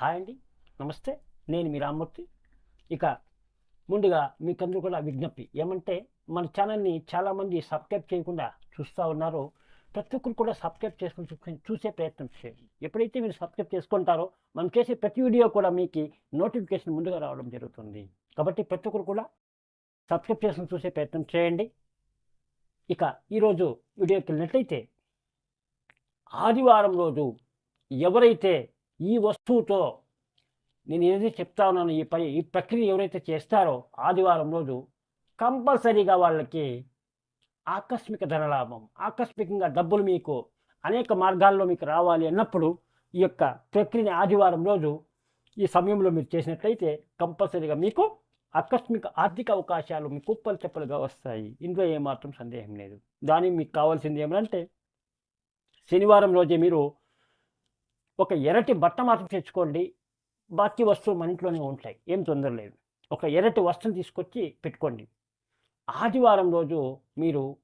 Hi అండి. నమస్తే. నేను మీ రామ్మూర్తి. ఇక ముందుగా మీకందరూ కూడా విజ్ఞప్తి. ఏమంటే మన ఛానల్ని చాలామంది సబ్స్క్రైబ్ చేయకుండా చూస్తూ ఉన్నారు ప్రతి ఒక్కరు కూడా సబ్స్క్రైబ్ చేసుకుని చూసుకొని చూసే ప్రయత్నం చేయండి. ఎప్పుడైతే మీరు సబ్స్క్రైబ్ చేసుకుంటారో మనం చేసే ప్రతి వీడియో కూడా మీకు నోటిఫికేషన్ ముందుగా రావడం జరుగుతుంది. కాబట్టి ప్రతి ఒక్కరు కూడా సబ్స్క్రైబ్ చేసుకుని చూసే ప్రయత్నం చేయండి. ఇక ఈరోజు వీడియోకి వెళ్ళినట్లయితే ఆదివారం రోజు ఎవరైతే ఈ వస్తువుతో నేను ఏదైతే చెప్తా ఉన్నాను ఈ పని ఈ ప్రక్రియ ఎవరైతే చేస్తారో ఆదివారం రోజు కంపల్సరీగా వాళ్ళకి ఆకస్మిక ధనలాభం ఆకస్మికంగా డబ్బులు మీకు అనేక మార్గాల్లో మీకు రావాలి అన్నప్పుడు ఈ యొక్క ప్రక్రియని ఆదివారం రోజు ఈ సమయంలో మీరు చేసినట్లయితే కంపల్సరీగా మీకు ఆకస్మిక ఆర్థిక అవకాశాలు మీకు కుప్పలు చెప్పలుగా వస్తాయి. ఇందులో ఏమాత్రం సందేహం లేదు. దానికి మీకు కావాల్సింది ఏమంటే శనివారం రోజే మీరు ఒక ఎరటి బట్ట మాత్రం తెచ్చుకోండి. బాకీ వస్తువు మన ఇంట్లోనే ఉంటాయి. ఏం తొందర లేదు. ఒక ఎరటి వస్త్రం తీసుకొచ్చి పెట్టుకోండి. ఆదివారం రోజు మీరు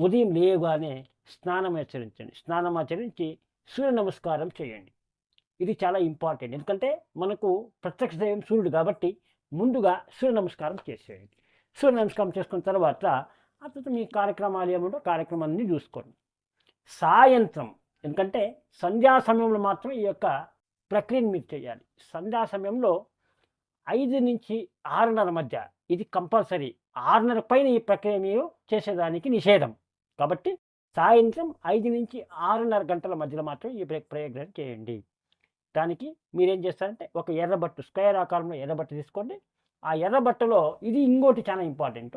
ఉదయం లేవగానే స్నానం ఆచరించండి. స్నానం ఆచరించి సూర్య నమస్కారం చేయండి. ఇది చాలా ఇంపార్టెంట్. ఎందుకంటే మనకు ప్రత్యక్ష దైవం సూర్యుడు కాబట్టి ముందుగా సూర్య నమస్కారం చేసేయండి. సూర్య నమస్కారం చేసుకున్న తర్వాత ఆ తర్వాత మీ కార్యక్రమాలు ఏముంటో కార్యక్రమాన్ని చూసుకోండి. సాయంత్రం ఎందుకంటే సంధ్యా సమయంలో మాత్రం ఈ యొక్క ప్రక్రియను మీరు చేయాలి. సంధ్యా సమయంలో ఐదు నుంచి ఆరున్నర మధ్య ఇది కంపల్సరీ. ఆరున్నర పైన ఈ ప్రక్రియ మీరు చేసేదానికి నిషేధం. కాబట్టి సాయంత్రం ఐదు నుంచి ఆరున్నర గంటల మధ్యలో మాత్రం ఈ ప్రయోగం చేయండి. దానికి మీరేం చేస్తారంటే ఒక ఎర్రబట్టు స్క్వేర్ ఆకారంలో ఎర్రబట్ట తీసుకోండి. ఆ ఎర్రబట్టలో ఇది ఇంకోటి చాలా ఇంపార్టెంట్.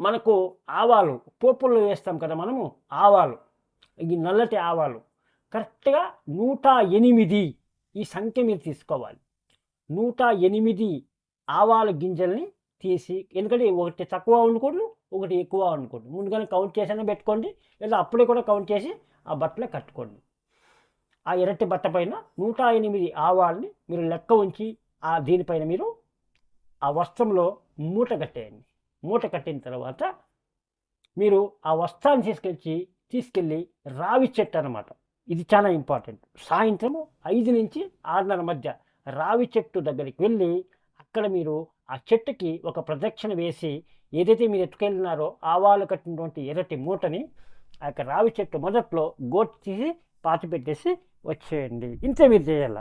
మనకు ఆవాలు పోపుల్లో వేస్తాం కదా మనము ఆవాలు. ఈ నల్లటి ఆవాలు. కరెక్ట్గా నూట ఎనిమిది ఈ సంఖ్య మీరు తీసుకోవాలి. నూట ఎనిమిది ఆవాల గింజల్ని తీసి ఎందుకంటే ఒకటి తక్కువ వండుకోండి ఒకటి ఎక్కువ వండుకోండి. ముందుగానే కౌంట్ చేసైనా పెట్టుకోండి లేదా అప్పుడే కూడా కౌంట్ చేసి ఆ బట్టలో కట్టుకోండి. ఆ ఎరటి బట్ట పైన నూట ఎనిమిది ఆవాల్ని మీరు లెక్క ఉంచి ఆ దీనిపైన మీరు ఆ వస్త్రంలో మూట కట్టేయండి. మూట కట్టిన తర్వాత మీరు ఆ వస్త్రాన్ని తీసుకొచ్చి తీసుకెళ్ళి రావి చెట్టు అనమాట ఇది చాలా ఇంపార్టెంట్. సాయంత్రం ఐదు నుంచి ఆరున్నర మధ్య రావి చెట్టు దగ్గరికి వెళ్ళి అక్కడ మీరు ఆ చెట్టుకి ఒక ప్రదక్షిణ వేసి ఏదైతే మీరు ఎత్తుకెళ్ళినారో ఆవాలు కట్టినటువంటి ఎర్రటి మూటని ఆ యొక్క రావి చెట్టు మొదట్లో గోట్ తీసి పాతి పెట్టేసి వచ్చేయండి. ఇంతే మీరు చేయాల?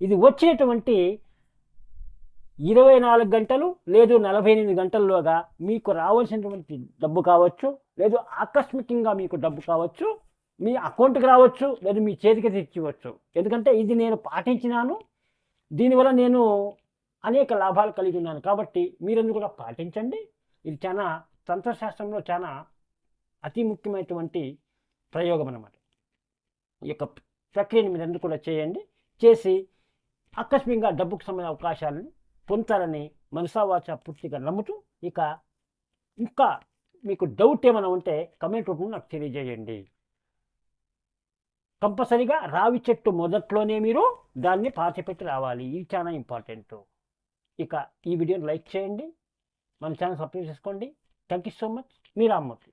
ఇది వచ్చేటువంటి ఇరవై నాలుగు గంటలు లేదు నలభై ఎనిమిది గంటల్లోగా మీకు రావాల్సినటువంటి డబ్బు కావచ్చు లేదు ఆకస్మికంగా మీకు డబ్బు కావచ్చు మీ అకౌంట్కి రావచ్చు లేదు మీ చేతికి తెచ్చివచ్చు. ఎందుకంటే ఇది నేను పాటించినాను దీనివల్ల నేను అనేక లాభాలు కలిగి ఉన్నాను. కాబట్టి మీరందరూ కూడా పాటించండి? ఇది చాలా తంత్రశాస్త్రంలో చాలా అతి ముఖ్యమైనటువంటి ప్రయోగం అన్నమాట. ఈ యొక్క ప్రక్రియను మీరందరూ కూడా చేయండి? చేసి ఆకస్మికంగా డబ్బుకు సంబంధించిన అవకాశాలను పొందుతారని మనసావాచ పూర్తిగా నమ్ముతూ ఇక ఇంకా మీకు డౌట్ ఏమైనా ఉంటే కమెంట్ రూపంలో నాకు తెలియజేయండి. కంపల్సరీగా రావి చెట్టు మొదట్లోనే మీరు దాన్ని పాతిపెట్టి రావాలి. ఇది చాలా ఇంపార్టెంట్ ఇక ఈ వీడియోని లైక్ చేయండి. మన ఛానల్ సబ్స్క్రైబ్ చేసుకోండి. థ్యాంక్ యూ సో మచ్ మీ రామ్మూర్తి.